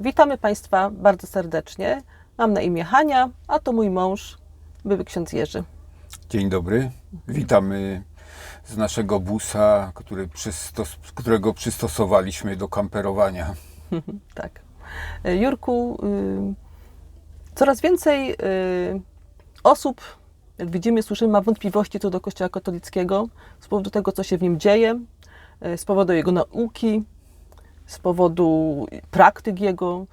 Witamy Państwa bardzo serdecznie. Mam na imię Hania, a to mój mąż, były ksiądz Jerzy. Dzień dobry. Witamy z naszego busa, który przystos- którego przystosowaliśmy do kamperowania. Tak. Jurku, y, coraz więcej y, osób, jak widzimy, słyszymy, ma wątpliwości co do Kościoła katolickiego z powodu tego, co się w nim dzieje, y, z powodu jego nauki, z powodu praktyk jego,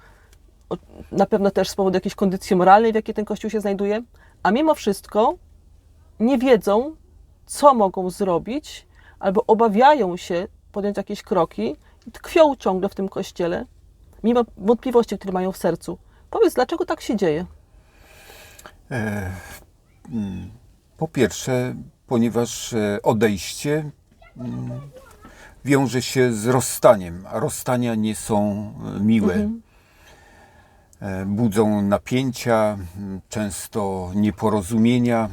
na pewno też z powodu jakiejś kondycji moralnej, w jakiej ten Kościół się znajduje, a mimo wszystko nie wiedzą, co mogą zrobić, albo obawiają się podjąć jakieś kroki tkwią ciągle w tym Kościele, mimo wątpliwości, które mają w sercu. Powiedz, dlaczego tak się dzieje? E, mm, Po pierwsze, ponieważ e, odejście mm, wiąże się z rozstaniem, a rozstania nie są e, miłe. E, Budzą napięcia, często nieporozumienia.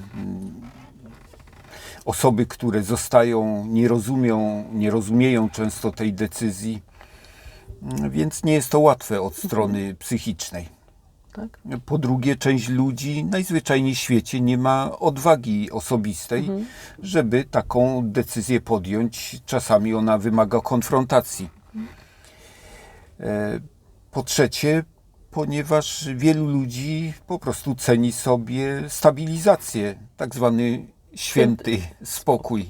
Osoby, które zostają, nie rozumią, nie rozumieją często tej decyzji, więc nie jest to łatwe od strony psychicznej. Tak? Po drugie, część ludzi najzwyczajniej w świecie nie ma odwagi osobistej, żeby taką decyzję podjąć. Czasami ona wymaga konfrontacji. E, Po trzecie, ponieważ wielu ludzi po prostu ceni sobie stabilizację, tak zwany święty spokój.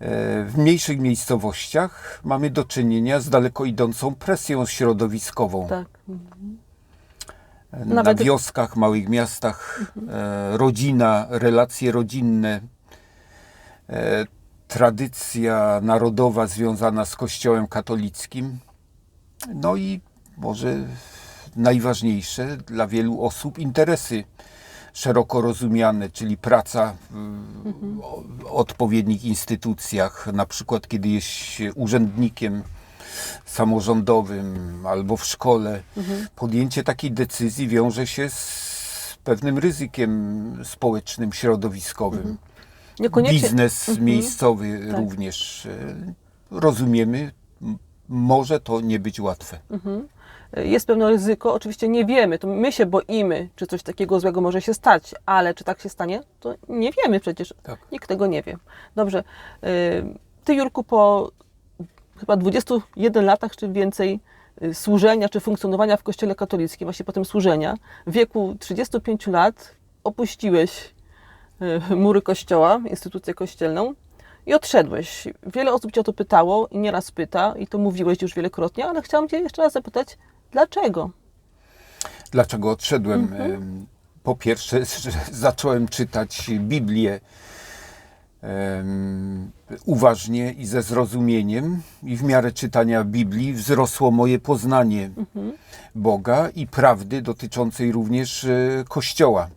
E, W mniejszych miejscowościach mamy do czynienia z daleko idącą presją środowiskową Tak. Na Nawet- wioskach, małych miastach, e, rodzina, relacje rodzinne, e, tradycja narodowa związana z Kościołem katolickim. No i może najważniejsze dla wielu osób interesy szeroko rozumiane, czyli praca w o- odpowiednich instytucjach, na przykład kiedy jest urzędnikiem samorządowym albo w szkole. Podjęcie takiej decyzji wiąże się z pewnym ryzykiem społecznym, środowiskowym. Niekoniecznie. Biznes miejscowy Tak. również e, rozumiemy, może to nie być łatwe. Jest pewne ryzyko, oczywiście nie wiemy, to my się boimy, czy coś takiego złego może się stać, ale czy tak się stanie, to nie wiemy przecież. Tak. Nikt tego nie wie. Dobrze. y, Ty, Jurku, po chyba 21 latach czy więcej y, służenia czy funkcjonowania w Kościele katolickim, właśnie potem służenia, w wieku 35 lat opuściłeś y, mury Kościoła, instytucję kościelną i odszedłeś. Wiele osób Cię o to pytało i nieraz pyta, i to mówiłeś już wielokrotnie, ale chciałam Cię jeszcze raz zapytać, dlaczego? Dlaczego odszedłem? Em, Po pierwsze, zacząłem czytać Biblię uważnie i ze zrozumieniem, i w miarę czytania Biblii wzrosło moje poznanie Boga i prawdy dotyczącej również e, Kościoła.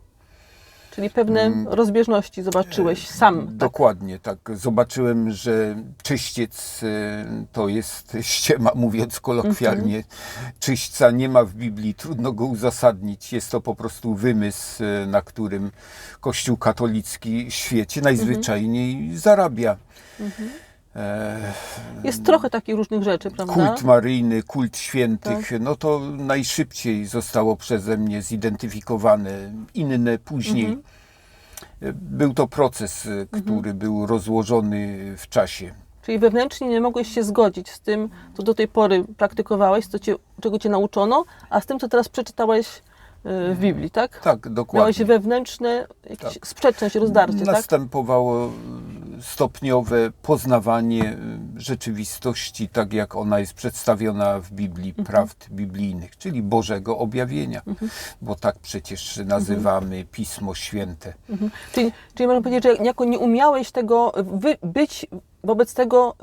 Czyli pewne rozbieżności zobaczyłeś sam. Tak? Dokładnie, tak. Zobaczyłem, że czyściec e, to jest ściema, mówiąc kolokwialnie. Czyśćca nie ma w Biblii, trudno go uzasadnić. Jest to po prostu wymysł, e, na którym Kościół katolicki w świecie najzwyczajniej zarabia. E, Jest trochę takich różnych rzeczy, prawda? Kult maryjny, kult świętych, no to najszybciej zostało przeze mnie zidentyfikowane, inne później. Był to proces, y, który był rozłożony w czasie. Czyli wewnętrznie nie mogłeś się zgodzić z tym, co do tej pory praktykowałeś, co cię, czego cię nauczono, a z tym, co teraz przeczytałeś w Biblii, tak? Tak, Miałeś dokładnie. wewnętrzne jakieś sprzeczność, rozdarcie, tak? Następowało y, stopniowe poznawanie y, rzeczywistości, tak jak ona jest przedstawiona w Biblii, Mhm. prawd biblijnych, czyli Bożego objawienia, bo tak przecież nazywamy Pismo Święte. Mhm. Czyli, czyli można powiedzieć, że jako nie umiałeś tego wy, być wobec tego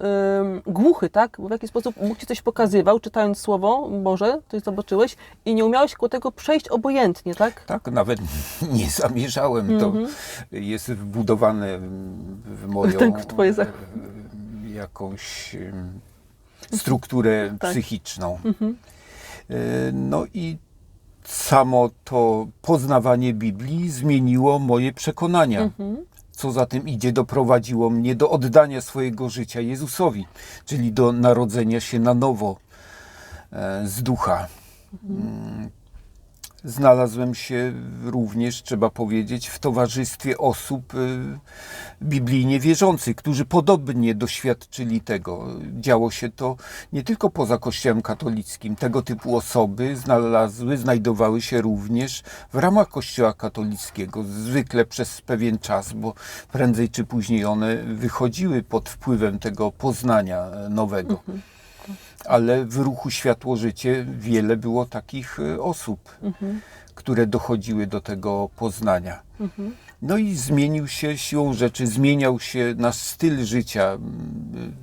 ym, głuchy, tak? Bo w jaki sposób Bóg ci coś pokazywał, czytając Słowo Boże, coś zobaczyłeś i nie umiałeś ku tego przejść obojętnie, tak? Tak, nawet nie zamierzałem. Mhm. To jest wbudowane w moją Tak, w twoje za- e, jakąś strukturę Tak. psychiczną. E, No i samo to poznawanie Biblii zmieniło moje przekonania. Mhm. Co za tym idzie, doprowadziło mnie do oddania swojego życia Jezusowi, czyli do narodzenia się na nowo. e, z ducha. Mm, Znalazłem się również, trzeba powiedzieć, w towarzystwie osób y, biblijnie wierzących, którzy podobnie doświadczyli tego. Działo się to nie tylko poza Kościołem katolickim. Tego typu osoby znalazły, znajdowały się również w ramach Kościoła katolickiego, zwykle przez pewien czas, bo prędzej czy później one wychodziły pod wpływem tego poznania nowego. Ale w ruchu Światło Życie wiele było takich y, osób, które dochodziły do tego poznania. No i zmienił się siłą rzeczy, zmieniał się nasz styl życia,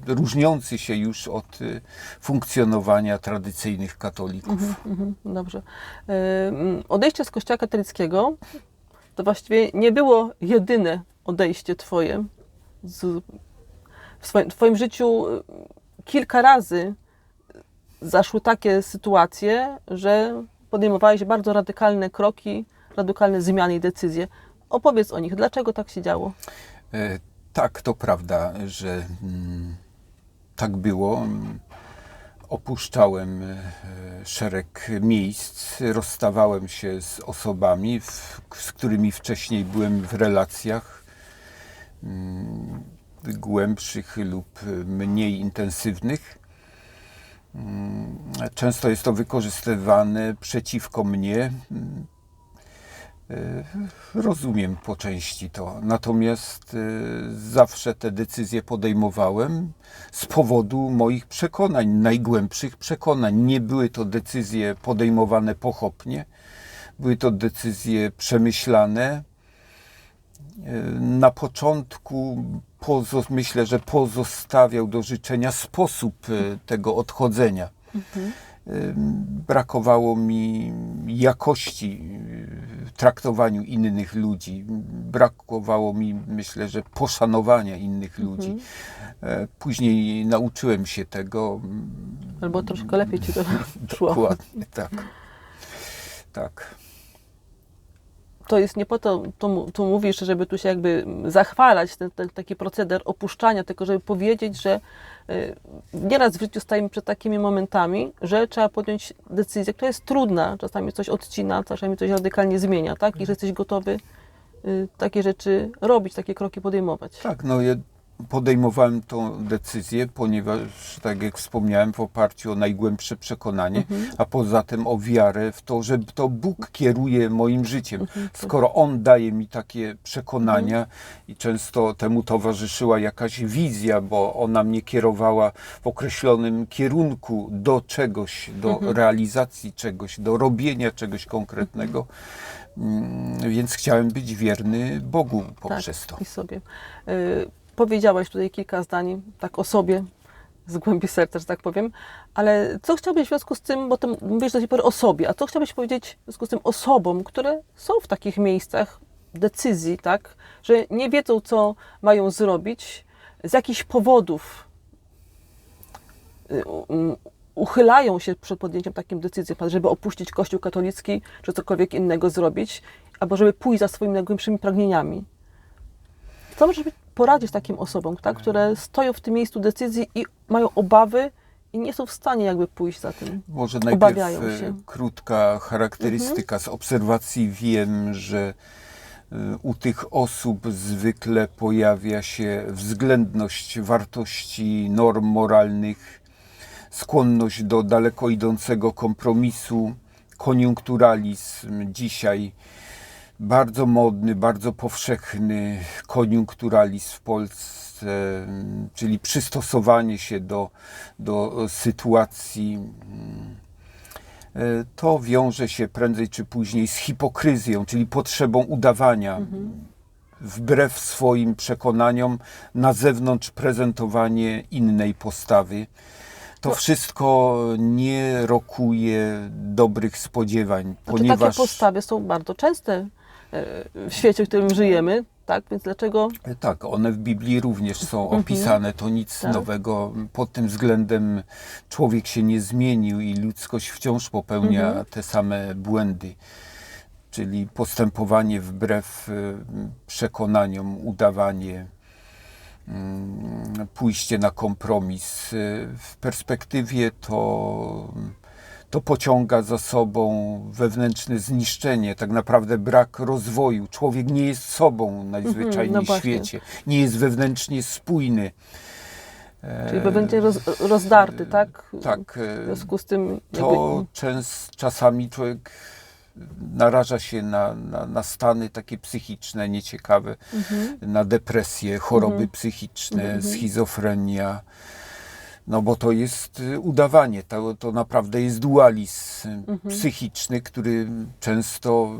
różniący się już od y, funkcjonowania tradycyjnych katolików. Mhm, dobrze. E, mm, Odejście z Kościoła katolickiego to właściwie nie było jedyne odejście Twoje. Z, w swoim, w Twoim życiu y, kilka razy zaszły takie sytuacje, że podejmowałeś bardzo radykalne kroki, radykalne zmiany i decyzje. Opowiedz o nich. Dlaczego tak się działo? E, Tak, to prawda, że mm, tak było. Opuszczałem e, szereg miejsc, rozstawałem się z osobami, z którymi wcześniej byłem w relacjach mm, głębszych lub mniej intensywnych. Mm, Często jest to wykorzystywane przeciwko mnie. Mm, e, Rozumiem po części to, natomiast e, zawsze te decyzje podejmowałem z powodu moich przekonań, najgłębszych przekonań. Nie były to decyzje podejmowane pochopnie, były to decyzje przemyślane. E, Na początku myślę, że pozostawiał do życzenia sposób e, tego odchodzenia. Ym, Brakowało mi jakości w traktowaniu innych ludzi. Brakowało mi, myślę, że poszanowania innych ludzi. E, Później nauczyłem się tego. Albo troszkę lepiej Ci to szło. Dokładnie, tak. Tak. To jest nie po to, to, tu mówisz, żeby tu się jakby zachwalać, ten, ten taki proceder opuszczania, tylko żeby powiedzieć, że y, nieraz w życiu stajemy przed takimi momentami, że trzeba podjąć decyzję, która jest trudna, czasami coś odcina, czasami coś radykalnie zmienia, tak? I że jesteś gotowy y, takie rzeczy robić, takie kroki podejmować. Tak, no podejmowałem tą decyzję, ponieważ, tak jak wspomniałem, w oparciu o najgłębsze przekonanie, a poza tym o wiarę w to, że to Bóg kieruje moim życiem. Skoro On daje mi takie przekonania i często temu towarzyszyła jakaś wizja, bo ona mnie kierowała w określonym kierunku do czegoś, do realizacji czegoś, do robienia czegoś konkretnego. Mm, Więc chciałem być wierny Bogu poprzez to. i sobie. Powiedziałaś tutaj kilka zdań tak o sobie, z głębi serca, że tak powiem, ale co chciałbyś w związku z tym, bo ty mówisz do tej pory o sobie, a co chciałbyś powiedzieć w związku z tym osobom, które są w takich miejscach decyzji, tak, że nie wiedzą, co mają zrobić, z jakichś powodów y, uchylają się przed podjęciem takim decyzji, żeby opuścić Kościół katolicki, czy cokolwiek innego zrobić, albo żeby pójść za swoimi najgłębszymi pragnieniami. Co możesz poradzić takim osobom, tak, które stoją w tym miejscu decyzji i mają obawy i nie są w stanie jakby pójść za tym? Może Obawiają e, się. krótka charakterystyka. Z obserwacji wiem, że e, u tych osób zwykle pojawia się względność wartości, norm moralnych, skłonność do daleko idącego kompromisu, koniunkturalizm dzisiaj bardzo modny, bardzo powszechny koniunkturalizm w Polsce, czyli przystosowanie się do, do sytuacji. To wiąże się prędzej czy później z hipokryzją, czyli potrzebą udawania. Wbrew swoim przekonaniom, na zewnątrz prezentowanie innej postawy. To wszystko nie rokuje dobrych spodziewań, Znaczy, ponieważ. takie postawy są bardzo częste w świecie, w którym żyjemy, tak, więc dlaczego Tak, one w Biblii również są opisane, to nic Tak. nowego. Pod tym względem człowiek się nie zmienił i ludzkość wciąż popełnia te same błędy. Czyli postępowanie wbrew y, przekonaniom, udawanie, mm, pójście na kompromis. W perspektywie to to pociąga za sobą wewnętrzne zniszczenie, tak naprawdę brak rozwoju. Człowiek nie jest sobą najzwyczajniej no w świecie, nie jest wewnętrznie spójny. Czyli wewnętrznie roz, rozdarty, tak? Tak, W e, związku z tym to jakby, czasami człowiek naraża się na, na, na stany takie psychiczne, nieciekawe, Mhm. na depresję, choroby psychiczne, schizofrenia. No bo to jest y, udawanie, to, to naprawdę jest dualizm y, Mhm. psychiczny, który często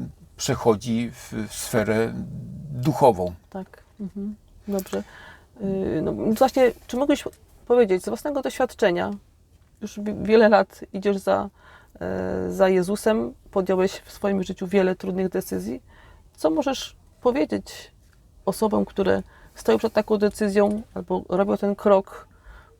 y, przechodzi w, w sferę duchową. tak. Mhm. Dobrze. Yy, No, właśnie, czy mógłbyś powiedzieć z własnego doświadczenia, już wi- wiele lat idziesz za, za Jezusem, podjąłeś w swoim życiu wiele trudnych decyzji. Co możesz powiedzieć osobom, które stoją przed taką decyzją albo robią ten krok,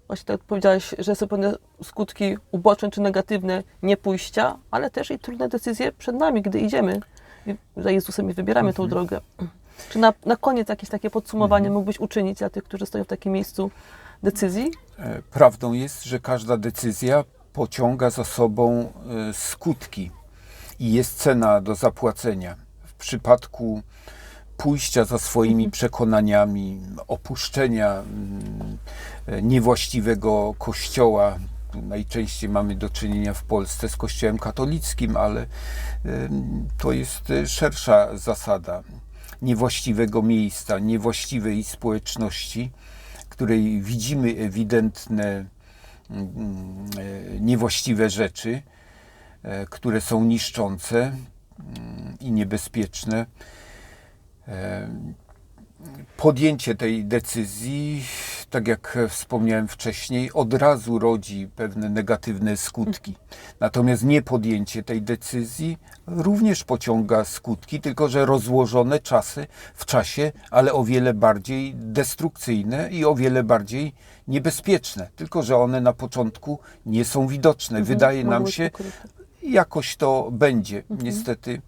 właśnie tak jak powiedziałeś, że są pewne skutki uboczne czy negatywne nie pójścia, ale też i trudne decyzje przed nami, gdy idziemy i za Jezusem i wybieramy tą drogę. Czy na, na koniec jakieś takie podsumowanie mógłbyś uczynić dla tych, którzy stoją w takim miejscu decyzji? E, Prawdą jest, że każda decyzja pociąga za sobą e, skutki i jest cena do zapłacenia. W przypadku pójścia za swoimi przekonaniami, opuszczenia niewłaściwego kościoła, najczęściej mamy do czynienia w Polsce z kościołem katolickim, ale to jest e, szersza zasada niewłaściwego miejsca, niewłaściwej społeczności, której widzimy ewidentne mm, e, niewłaściwe rzeczy, e, które są niszczące mm, i niebezpieczne. E, Podjęcie tej decyzji, tak jak wspomniałem wcześniej, od razu rodzi pewne negatywne skutki. Natomiast nie podjęcie tej decyzji również pociąga skutki, tylko że rozłożone czasy w czasie, ale o wiele bardziej destrukcyjne i o wiele bardziej niebezpieczne. Tylko że one na początku nie są widoczne. Wydaje Mogą nam się, jakoś to będzie. Niestety em,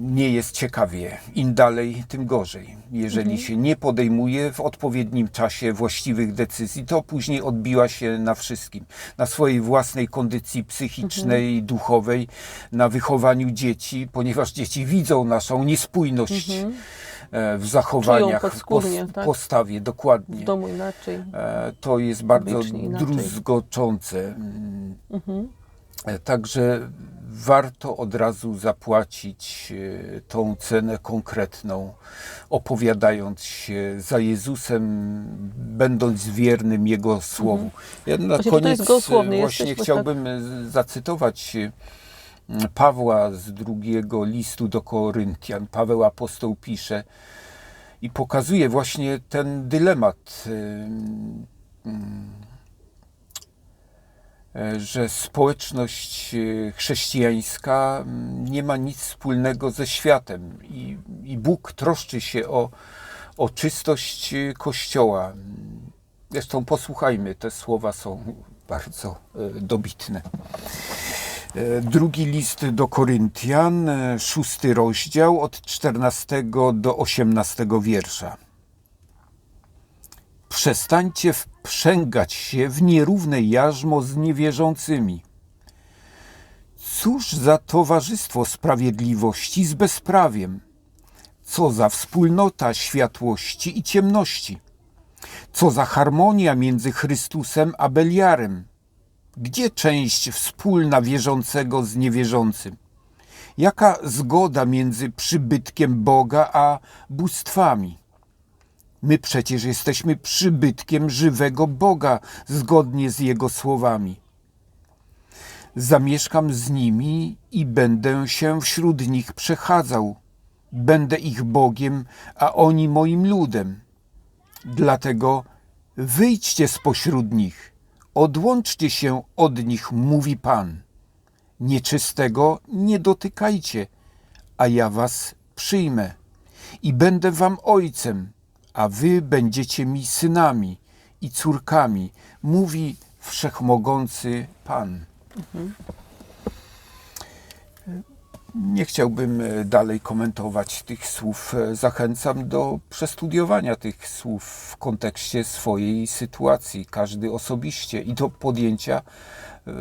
nie jest ciekawie. Im dalej, tym gorzej. Jeżeli się nie podejmuje w odpowiednim czasie właściwych decyzji, to później odbiła się na wszystkim. Na swojej własnej kondycji psychicznej, duchowej, na wychowaniu dzieci, ponieważ dzieci widzą naszą niespójność e, w zachowaniach, pos- tak? postawie, dokładnie. W domu inaczej. E, To jest bardzo druzgoczące. Mm. E, Także warto od razu zapłacić e, tą cenę konkretną, opowiadając się za Jezusem, będąc wiernym Jego słowu. Ja na Mhm. Właśnie, koniec e, jesteś, właśnie bo chciałbym e, zacytować Pawła z drugiego listu do Koryntian. Paweł apostoł pisze i pokazuje właśnie ten dylemat, że społeczność e, chrześcijańska nie ma nic wspólnego ze światem i, i Bóg troszczy się o, o czystość e, Kościoła. Zresztą posłuchajmy, te słowa są bardzo e, dobitne. E, Drugi list do Koryntian, e, szósty rozdział, od 14 do 18 wiersza. Przestańcie wprzęgać się w nierówne jarzmo z niewierzącymi. Cóż za towarzystwo sprawiedliwości z bezprawiem? Co za wspólnota światłości i ciemności? Co za harmonia między Chrystusem a Beliarem? Gdzie część wspólna wierzącego z niewierzącym? Jaka zgoda między przybytkiem Boga a bóstwami? My przecież jesteśmy przybytkiem żywego Boga zgodnie z Jego słowami. Zamieszkam z nimi i będę się wśród nich przechadzał. Będę ich Bogiem, a oni moim ludem. Dlatego wyjdźcie spośród nich, odłączcie się od nich, mówi Pan. Nieczystego nie dotykajcie, a ja was przyjmę i będę wam ojcem, a wy będziecie mi synami i córkami, mówi wszechmogący Pan. Nie chciałbym e, dalej komentować tych słów. E, Zachęcam do przestudiowania tych słów w kontekście swojej sytuacji, każdy osobiście i do podjęcia e,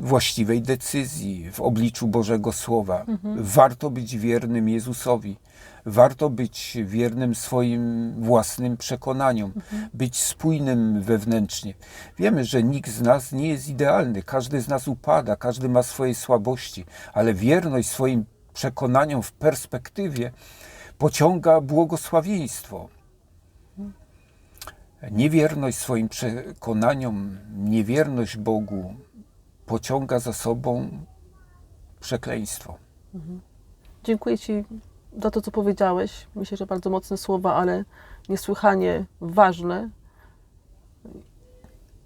właściwej decyzji w obliczu Bożego Słowa. Warto być wiernym Jezusowi. Warto być wiernym swoim własnym przekonaniom, być spójnym wewnętrznie. Wiemy, że nikt z nas nie jest idealny, każdy z nas upada, każdy ma swoje słabości, ale wierność swoim przekonaniom w perspektywie pociąga błogosławieństwo. Niewierność swoim przekonaniom, niewierność Bogu pociąga za sobą przekleństwo. Dziękuję Ci za to, co powiedziałeś. Myślę, że bardzo mocne słowa, ale niesłychanie ważne.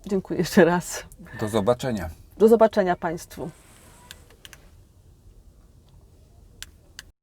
Dziękuję jeszcze raz. Do zobaczenia. Do zobaczenia Państwu.